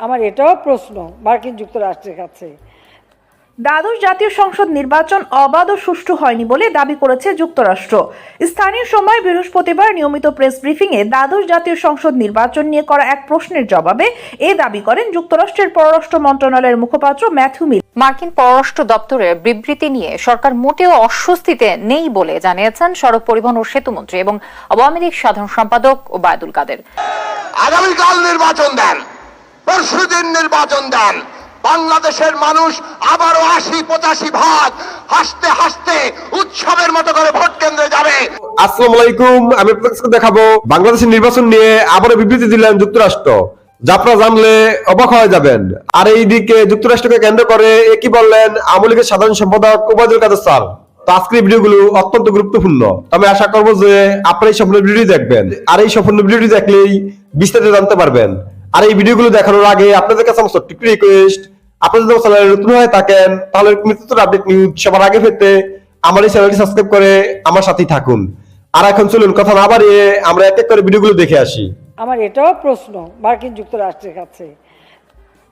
আমার এটাও প্রশ্ন মার্কিন যুক্তরাষ্ট্রের কাছে। দ্বাদশ জাতীয় সংসদ নির্বাচন অবাধ ও সুষ্ঠু হয়নি বলে দাবি করেছে যুক্তরাষ্ট্র। স্থানীয় সময় বৃহস্পতিবার নিয়মিত প্রেস ব্রিফিংয়ে দ্বাদশ জাতীয় সংসদ নির্বাচন নিয়ে করা এক প্রশ্নের জবাবে এ দাবি করেন যুক্তরাষ্ট্রের পররাষ্ট্র মন্ত্রণালয়ের মুখপাত্র ম্যাথু মিল। মার্কিন পররাষ্ট্র দপ্তরের বিবৃতি নিয়ে সরকার মোটেও অস্বস্তিতে নেই বলে জানিয়েছেন সড়ক পরিবহন ও সেতুমন্ত্রী এবং আওয়ামী লীগ সাধারণ সম্পাদক ওবায়দুল কাদের। আগামীকাল নির্বাচন দেন। পরশুদিন নির্বাচন দেন। বাংলাদেশের মানুষ আবারও আশি পঁচাশি ভাগ হাসতে হাসতে উৎসবের মতো করে ভোট কেন্দ্রে যাবে। আসসালামু আলাইকুম, আমি আপনাদের দেখাবো বাংলাদেশের নির্বাচন নিয়ে আবারও বিবৃতি দিলেন যুক্তরাষ্ট্র। যা আপনারা জানলে অবাক হয়ে যাবেন। আর এইদিকে যুক্তরাষ্ট্রকে কেন্দ্র করে একই বললেন আওয়ামী লীগের সাধারণ সম্পাদক ওবায়দুল কাদের স্যার? আজকের ভিডিওগুলো অত্যন্ত গুরুত্বপূর্ণ। আমি আশা করব যে আপনারা এই সম্পূর্ণ ভিডিও দেখবেন। আর এই সম্পূর্ণ ভিডিওটি দেখলেই বিস্তারিত জানতে পারবেন। আর এই ভিডিওগুলো দেখানোর আগে আপনাদের কাছে আমার ছোট্ট রিকোয়েস্ট আপনাদের যদি চ্যানেলে নতুন হয়ে থাকেন, তাহলে নিত্যতর আপডেট নিউজ সবার আগে পেতে আমার এই চ্যানেলটি সাবস্ক্রাইব করে আমার সাথেই থাকুন। আর এখন চলুন, কথা না বাড়িয়ে আমরা এক এক করে ভিডিওগুলো দেখে আসি। আমার এটাও প্রশ্ন, মার্কিন যুক্তরাষ্ট্রের কাছে।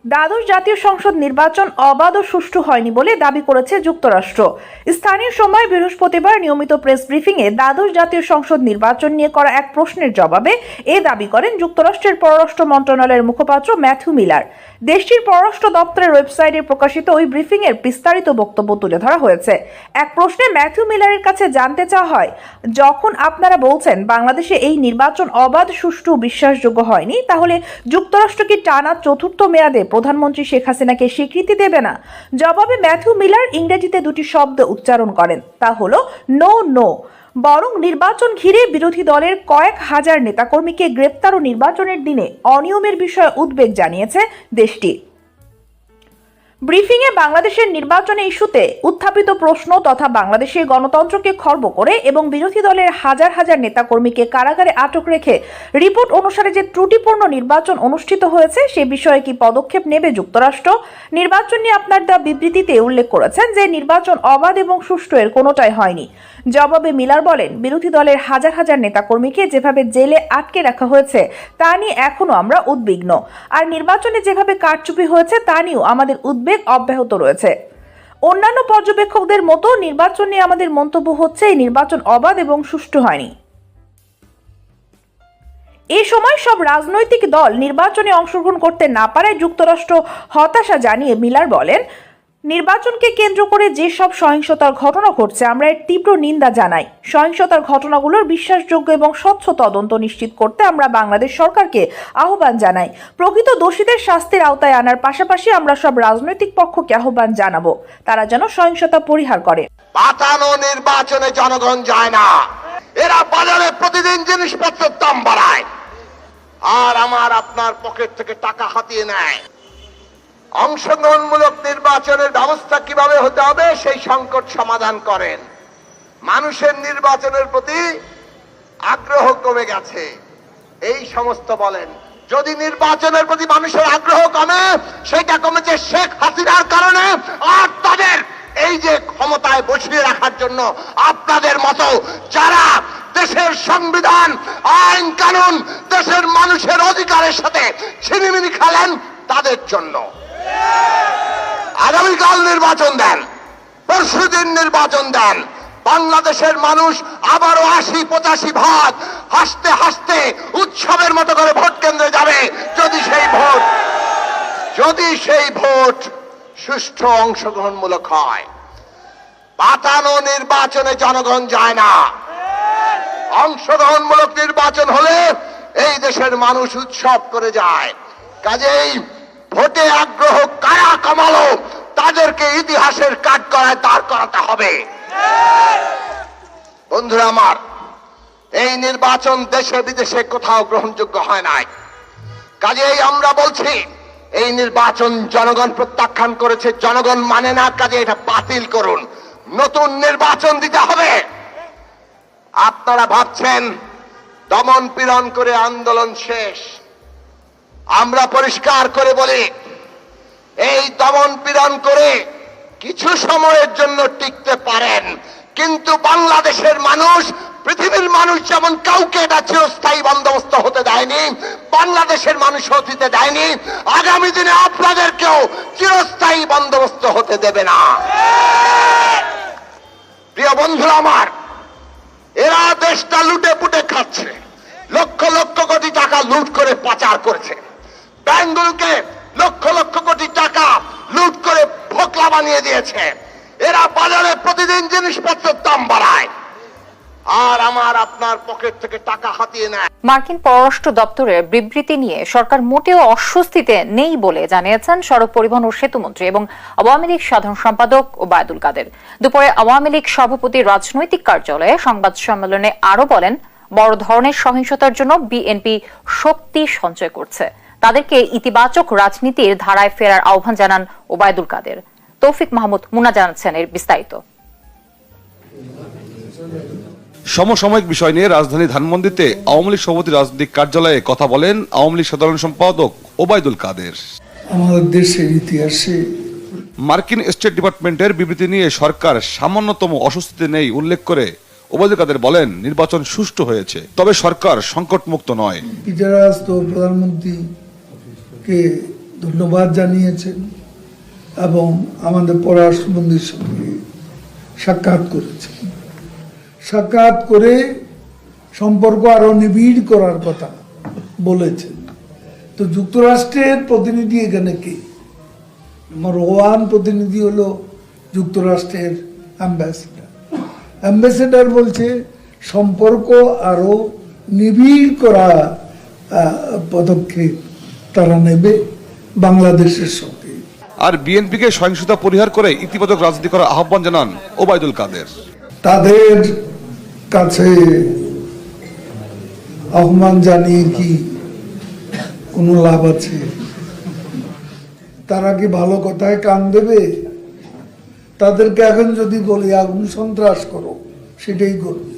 দ্বাদশ জাতীয় সংসদ নির্বাচন অবাধ ও সুষ্ঠু হয়নি বলে দাবি করেছে যুক্তরাষ্ট্র। স্থানীয় সময় বৃহস্পতিবার নিয়মিত প্রেস ব্রিফিংয়ে দ্বাদশ জাতীয় সংসদ নির্বাচন নিয়ে করা এক প্রশ্নের জবাবে এ দাবি করেন যুক্তরাষ্ট্রের পররাষ্ট্র মন্ত্রণালয়ের মুখপাত্র ম্যাথু মিলার। দেশটির পররাষ্ট্র দপ্তরের ওয়েবসাইটে প্রকাশিত ওই ব্রিফিংয়ের বিস্তারিত বক্তব্য তুলে ধরা হয়েছে। এক প্রশ্নে ম্যাথু মিলারের কাছে জানতে চাওয়া হয়, যখন আপনারা বলছেন বাংলাদেশে এই নির্বাচন অবাধ, সুষ্ঠু বিশ্বাসযোগ্য হয়নি, তাহলে যুক্তরাষ্ট্র কি টানা চতুর্থ মেয়াদে প্রধানমন্ত্রী শেখ হাসিনাকে স্বীকৃতি দেবে না। জবাবে ম্যাথু মিলার ইংরেজিতে দুটি শব্দ উচ্চারণ করেন। তা হলো, নো নো। বরং নির্বাচন ঘিরে বিরোধী দলের কয়েক হাজার নেতাকর্মীকে গ্রেপ্তার ও নির্বাচনের দিনে অনিয়মের বিষয়ে উদ্বেগ জানিয়েছে দেশটি। ব্রিফিংয়ে বাংলাদেশের নির্বাচনী ইস্যুতে উত্থাপিত প্রশ্ন তথা বাংলাদেশের গণতন্ত্রকে খর্ব করে এবং বিরোধী দলের হাজার হাজার নেতাকর্মীকে কারাগারে আটক রেখে রিপোর্ট অনুসারে যে ত্রুটিপূর্ণ নির্বাচন অনুষ্ঠিত হয়েছে, সে বিষয়ে কি পদক্ষেপ নেবে যুক্তরাষ্ট্র? নির্বাচন নিয়ে আপনার দেওয়া বিবৃতিতে উল্লেখ করেছেন যে নির্বাচন অবাধ এবং সুষ্ঠু এর কোনোটাই হয়নি। জবাবে মিলার বলেন, বিরোধী দলের হাজার হাজার নেতাকর্মীকে যেভাবে জেলে আটকে রাখা হয়েছে, তা নিয়ে এখনও আমরা উদ্বিগ্ন। আর নির্বাচনে যেভাবে কারচুপি হয়েছে, তা নিয়েও আমাদের উদ্বেগ অব্যাহত রয়েছে। অন্যান্য পর্যবেক্ষকদের মতো নির্বাচন নিয়ে আমাদের মন্তব্য হচ্ছে, এই নির্বাচন অবাধ এবং সুষ্ঠু হয়নি। এ সময় সব রাজনৈতিক দল নির্বাচনে অংশগ্রহণ করতে না পারায় যুক্তরাষ্ট্র হতাশা জানিয়ে মিলার বলেন নির্বাচনকে কেন্দ্র করে যেসব সহিংসতার ঘটনা ঘটছে, আমরা এর তীব্র নিন্দা জানাই। সহিংসতার ঘটনাগুলোর বিশ্বাসযোগ্য এবং স্বচ্ছ তদন্ত নিশ্চিত করতে আমরা বাংলাদেশ সরকারকে আহ্বান জানাই। প্রকৃত দোষীদের শাস্তির আওতায় আনার পাশাপাশি আমরা সব রাজনৈতিক পক্ষকে আহ্বান জানাব। তারা যেন সহিংসতা পরিহার করে। পাতানো নির্বাচনে জনগণ যায় না। এরা বাজারে প্রতিদিন জিনিসপত্রের দাম বাড়ায়। আর আমার আপনার পকেট থেকে টাকা হাতিয়ে নেয়। অংশগ্রহণমূলক নির্বাচনের ব্যবস্থা কীভাবে হতে হবে, সেই সংকট সমাধান করেন। মানুষের নির্বাচনের প্রতি আগ্রহ কমে গেছে। এই সমস্ত বলেন, যদি নির্বাচনের প্রতি মানুষের আগ্রহ কমে, সেটা কমেছে শেখ হাসিনার কারণে, আর তাদের এই যে ক্ষমতায় বসিয়ে রাখার জন্য আপনাদের মতো যারা দেশের সংবিধান, আইন কানুন, দেশের মানুষের অধিকারের সাথে ছিনিমিনি খেলেন, তাদের জন্য। আগামীকাল নির্বাচন দেন, পরশুদিন নির্বাচন দেন। বাংলাদেশের মানুষ আবারও আশি পঁচাশি ভাগ হাসতে হাসতে উৎসবের মতো করে ভোট কেন্দ্রে যাবে। যদি সেই ভোট, যদি সেই ভোট সুষ্ঠু অংশগ্রহণমূলক হয়, পাতানো নির্বাচনে জনগণ যায় না। অংশগ্রহণমূলক নির্বাচন হলে এই দেশের মানুষ উৎসব করে যায়। কাজেই ভোটে আগ্রহ কারা কমালো, তাদেরকে ইতিহাসের কাঠ করায় দাঁড় করাতে হবে। বন্ধুরা আমার, এই নির্বাচন দেশে বিদেশে কোথাও গ্রহণযোগ্য হয় নাই। কাজেই আমরা বলছি, এই নির্বাচন জনগণ প্রত্যাখ্যান করেছে, জনগণ মানে না, কাজে এটা বাতিল করুন। নতুন নির্বাচন দিতে হবে। আপনারা ভাবছেন, দমন পীড়ন করে আন্দোলন শেষ। আমরা পরিষ্কার করে বলি, এই দমন পীড়ন করে কিছু সময়ের জন্য টিকতে পারেন। কিন্তু বাংলাদেশের মানুষ, পৃথিবীর মানুষ যেমন কাউকে এটা চিরস্থায়ী বন্দোবস্ত হতে দেয়নি, বাংলাদেশের মানুষ হতে দেয়নি, আগামী দিনে আপনাদেরকেও চিরস্থায়ী বন্দোবস্ত হতে দেবে না। প্রিয় বন্ধুরা আমার, এরা দেশটা লুটে পুটে খাচ্ছে, লক্ষ লক্ষ কোটি টাকা লুট করে পাচার করেছে। ব্যাংকগুলোকে লক্ষ লক্ষ কোটি টাকা লুট করে ভোকলা বানিয়ে দিয়েছে। এরা বাজারে প্রতিদিন জিনিসপত্রের দাম বাড়ায়। আর আমার আপনার পকেট থেকে টাকা হাতিয়ে নেয়। মার্কিন পররাষ্ট্র দপ্তরের বিবৃতি নিয়ে সরকার মোটেও অস্বস্তিতে নেই বলে জানিয়েছেন সড়ক পরিবহন ও এবং আওয়ামী লীগ সাধারণ সম্পাদক ওবায়দুল কাদের। দুপুরে আওয়ামী লীগ সভাপতি রাজনৈতিক কার্যালয়ে সংবাদ সম্মেলনে আরও বলেন, বড় ধরনের সহিংসতার জন্য বিএনপি শক্তি সঞ্চয় করছে। তাদেরকে ইতিবাচক রাজনীতির ধারায় ফেরার আহ্বান জানান ওবায়দুল কাদের। তৌফিক মাহমুদ মুনা জানাচ্ছেন এর বিস্তারিত। সমসাময়িক বিষয় নিয়ে রাজধানী ধানমন্ডিতে আওয়ামী লীগ সভাপতি রাজনৈতিক কার্যালয়ে কথা বলেন আওয়ামী লীগ সাধারণ সম্পাদক ওবায়দুল কাদের। আমাদের দেশের ইতিহাসে মার্কিন স্টেট ডিপার্টমেন্টের বিবৃতি নিয়ে সরকার সামান্যতম অস্বস্তিতে নেই উল্লেখ করে ওবায়দুল কাদের বলেন নির্বাচন সুষ্ঠু হয়েছে তবে সরকার সংকটমুক্ত নয়। পিটারাস তো প্রধানমন্ত্রীকে ধন্যবাদ জানিয়েছেন এবং আমাদের পররাষ্ট্রমন্ত্রীর সঙ্গে সাক্ষাৎ করেছেন। সাক্ষাৎ করে সম্পর্ক আরও নিবিড় করার কথা বলেছেন। তো যুক্তরাষ্ট্রের প্রতিনিধি এখানে কে? আমার ওয়ান প্রতিনিধি হলো যুক্তরাষ্ট্রের অ্যাম্বাসেডার। অ্যাম্বাসেডার বলছে, সম্পর্ক আরও নিবিড় করা পদক্ষেপ তারা নেবে বাংলাদেশের সঙ্গে। আর বিএনপিকে সহিংসতা পরিহার করে ইতিবাচক রাজনীতি করার আহ্বান জানান ওবায়দুল কাদের। তাদের কাছে আহ্বান জানিয়ে কি কোনো লাভ আছে? তারা কি ভালো কথায় কান দেবে? তাদেরকে এখন যদি বলি আগুন সন্ত্রাস করো সেটাই করবে।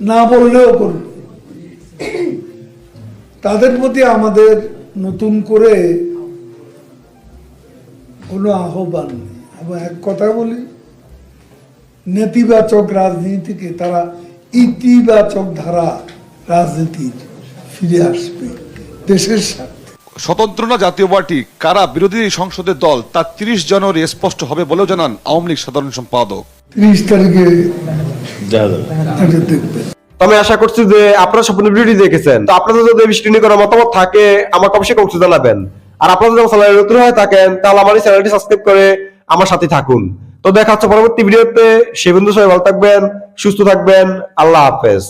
না বললেও করবে। তাদের প্রতি আমাদের নতুন করে কোনো আহ্বান নেই। এবং এক কথা বলি নেতিবাচক রাজনীতিকে তারা ইতিবাচক ধারা রাজনীতির ফিরে আসবে দেশের স্বার্থে। স্বতন্ত্র না জাতীয় পার্টি কারা বিরোধী সংসদের দল তা তিরিশ জানুয়ারি স্পষ্ট হবে বলেও জানান আওয়ামী লীগ সাধারণ সম্পাদক। তিরিশ তারিখে দেখবেন। তো আমি আশা করছি যে আপনারা সম্পূর্ণ ভিডিওটি দেখেছেন। তো আপনাদের যদি বিষয়টি নিয়ে কোনো মতামত থাকে, আমাকে অবশ্যই কমেন্টে জানাবেন। আর আপনারা যদি চ্যানেলে নতুন হয়ে থাকেন, তাহলে আমার এই চ্যানেলটি সাবস্ক্রাইব করে আমার সাথে থাকুন। তো দেখা হচ্ছে পরবর্তী ভিডিওতে। সে বন্ধু সবাই ভালো থাকবেন, সুস্থ থাকবেন, আল্লাহ হাফেজ।